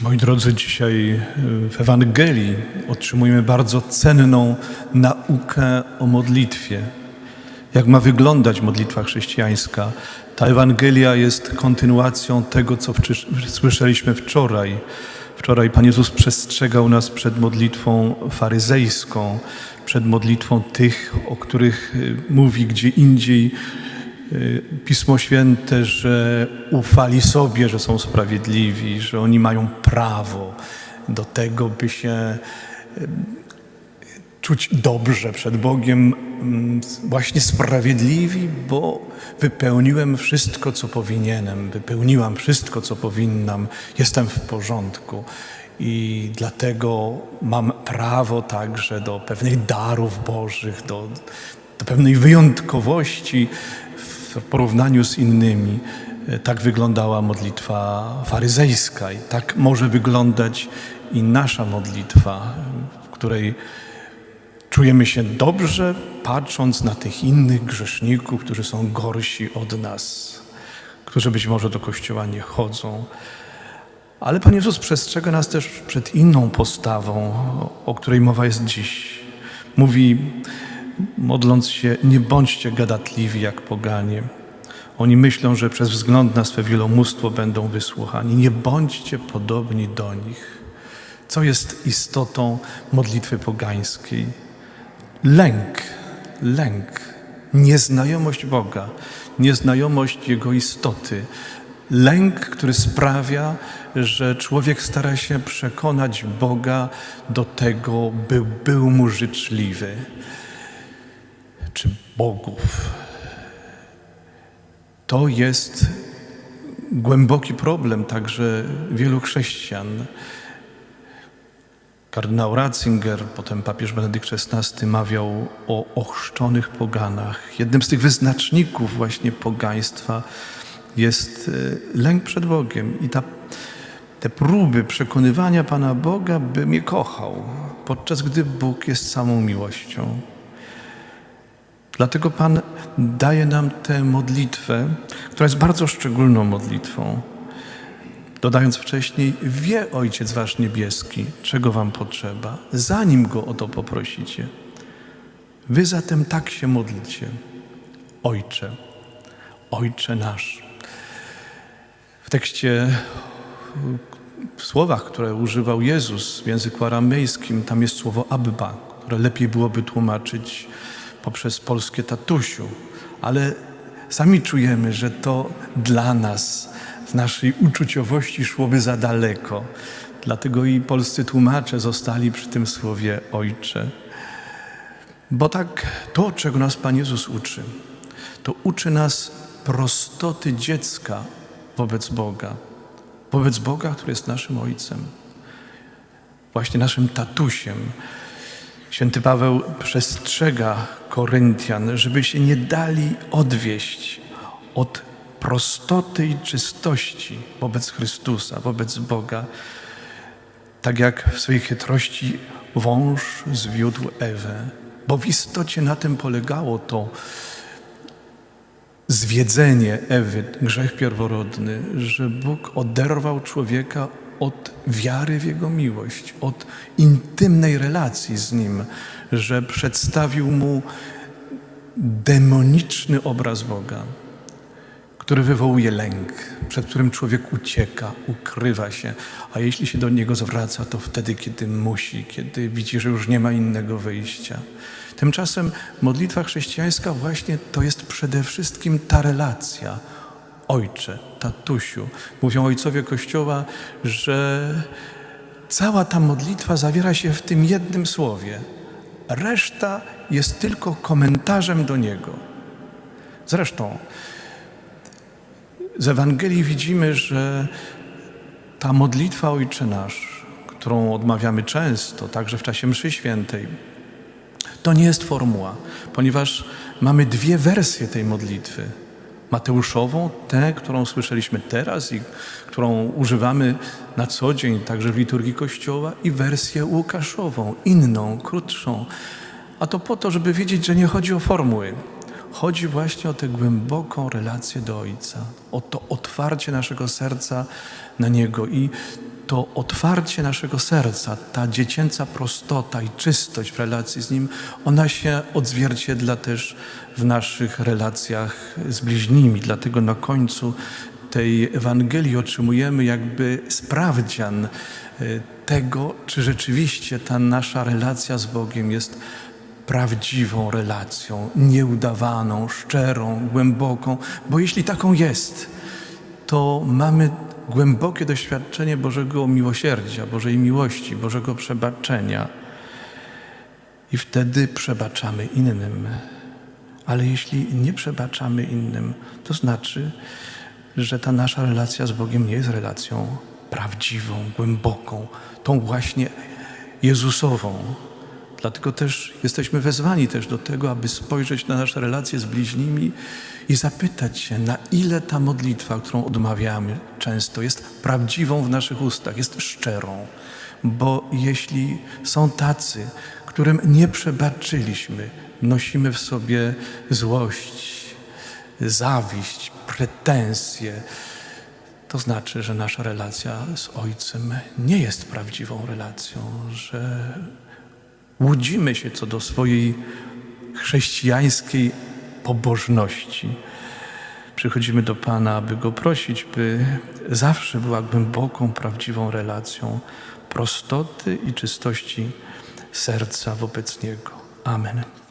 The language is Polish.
Moi drodzy, dzisiaj y, w Ewangelii otrzymujemy bardzo cenną naukę o modlitwie. Jak ma wyglądać modlitwa chrześcijańska? Ta Ewangelia jest kontynuacją tego, co słyszeliśmy wczoraj. Wczoraj Pan Jezus przestrzegał nas przed modlitwą faryzejską, przed modlitwą tych, o których y, mówi gdzie indziej Pismo Święte, że ufali sobie, że są sprawiedliwi, że oni mają prawo do tego, by się czuć dobrze przed Bogiem, mm, właśnie sprawiedliwi, bo wypełniłem wszystko, co powinienem, wypełniłam wszystko, co powinnam, jestem w porządku. I dlatego mam prawo także do pewnych darów Bożych, do, do pewnej wyjątkowości w porównaniu z innymi. E, Tak wyglądała modlitwa faryzejska i tak może wyglądać i nasza modlitwa, w której Czujemy się dobrze, patrząc na tych innych grzeszników, którzy są gorsi od nas, którzy być może do kościoła nie chodzą. Ale Pan Jezus przestrzega nas też przed inną postawą, o której mowa jest dziś. Mówi, modląc się, nie bądźcie gadatliwi jak poganie. Oni myślą, że przez wzgląd na swe wielomóstwo będą wysłuchani. Nie bądźcie podobni do nich. Co jest istotą modlitwy pogańskiej? Lęk, lęk, nieznajomość Boga, nieznajomość Jego istoty. Lęk, który sprawia, że człowiek stara się przekonać Boga do tego, by był mu życzliwy. Bogów. To jest głęboki problem także wielu chrześcijan. Kardynał Ratzinger, potem papież Benedykt XVI mawiał o ochrzczonych poganach. Jednym z tych wyznaczników właśnie pogaństwa jest e, lęk przed Bogiem i ta, te próby przekonywania Pana Boga, by mnie kochał, podczas gdy Bóg jest samą miłością. Dlatego Pan daje nam tę modlitwę, która jest bardzo szczególną modlitwą. Dodając wcześniej, wie Ojciec Wasz Niebieski, czego Wam potrzeba, zanim Go o to poprosicie. Wy zatem tak się modlcie. Ojcze, Ojcze nasz. W tekście, w słowach, które używał Jezus w języku aramejskim, tam jest słowo Abba, które lepiej byłoby tłumaczyć poprzez polskie tatusiu, ale sami czujemy, że to dla nas w naszej uczuciowości szłoby za daleko. Dlatego i polscy tłumacze zostali przy tym słowie Ojcze. Bo tak to, czego nas Pan Jezus uczy, to uczy nas prostoty dziecka wobec Boga. Wobec Boga, który jest naszym Ojcem. Właśnie naszym tatusiem. Święty Paweł przestrzega Koryntian, żeby się nie dali odwieść od prostoty i czystości wobec Chrystusa, wobec Boga. Tak jak w swojej chytrości wąż zwiódł Ewę, bo w istocie na tym polegało to zwiedzenie Ewy, grzech pierworodny, że Bóg oderwał człowieka od wiary w Jego miłość, od intymnej relacji z Nim, że przedstawił mu demoniczny obraz Boga, który wywołuje lęk, przed którym człowiek ucieka, ukrywa się, a jeśli się do niego zwraca, to wtedy, kiedy musi, kiedy widzi, że już nie ma innego wyjścia. Tymczasem modlitwa chrześcijańska właśnie to jest przede wszystkim ta relacja. Ojcze, tatusiu, mówią ojcowie Kościoła, że cała ta modlitwa zawiera się w tym jednym słowie. Reszta jest tylko komentarzem do niego. Zresztą z Ewangelii widzimy, że ta modlitwa Ojcze Nasz, którą odmawiamy często, także w czasie mszy świętej, to nie jest formuła, ponieważ mamy dwie wersje tej modlitwy. Mateuszową, tę, którą słyszeliśmy teraz i którą używamy na co dzień, także w liturgii Kościoła, i wersję Łukaszową, inną, krótszą. A to po to, żeby wiedzieć, że nie chodzi o formuły. Chodzi właśnie o tę głęboką relację do Ojca, o to otwarcie naszego serca na Niego i to otwarcie naszego serca, ta dziecięca prostota i czystość w relacji z Nim, ona się odzwierciedla też w naszych relacjach z bliźnimi. Dlatego na końcu tej Ewangelii otrzymujemy jakby sprawdzian y, tego, czy rzeczywiście ta nasza relacja z Bogiem jest prawdziwą relacją, nieudawaną, szczerą, głęboką, bo jeśli taką jest, to mamy głębokie doświadczenie Bożego miłosierdzia, Bożej miłości, Bożego przebaczenia i wtedy przebaczamy innym. Ale jeśli nie przebaczamy innym, to znaczy, że ta nasza relacja z Bogiem nie jest relacją prawdziwą, głęboką, tą właśnie Jezusową. Dlatego też jesteśmy wezwani też do tego, aby spojrzeć na nasze relacje z bliźnimi i zapytać się, na ile ta modlitwa, którą odmawiamy często, jest prawdziwą w naszych ustach, jest szczerą. Bo jeśli są tacy, którym nie przebaczyliśmy, nosimy w sobie złość, zawiść, pretensje, to znaczy, że nasza relacja z Ojcem nie jest prawdziwą relacją, że łudzimy się co do swojej chrześcijańskiej pobożności. Przychodzimy do Pana, aby Go prosić, by zawsze była głęboką, prawdziwą relacją prostoty i czystości serca wobec Niego. Amen.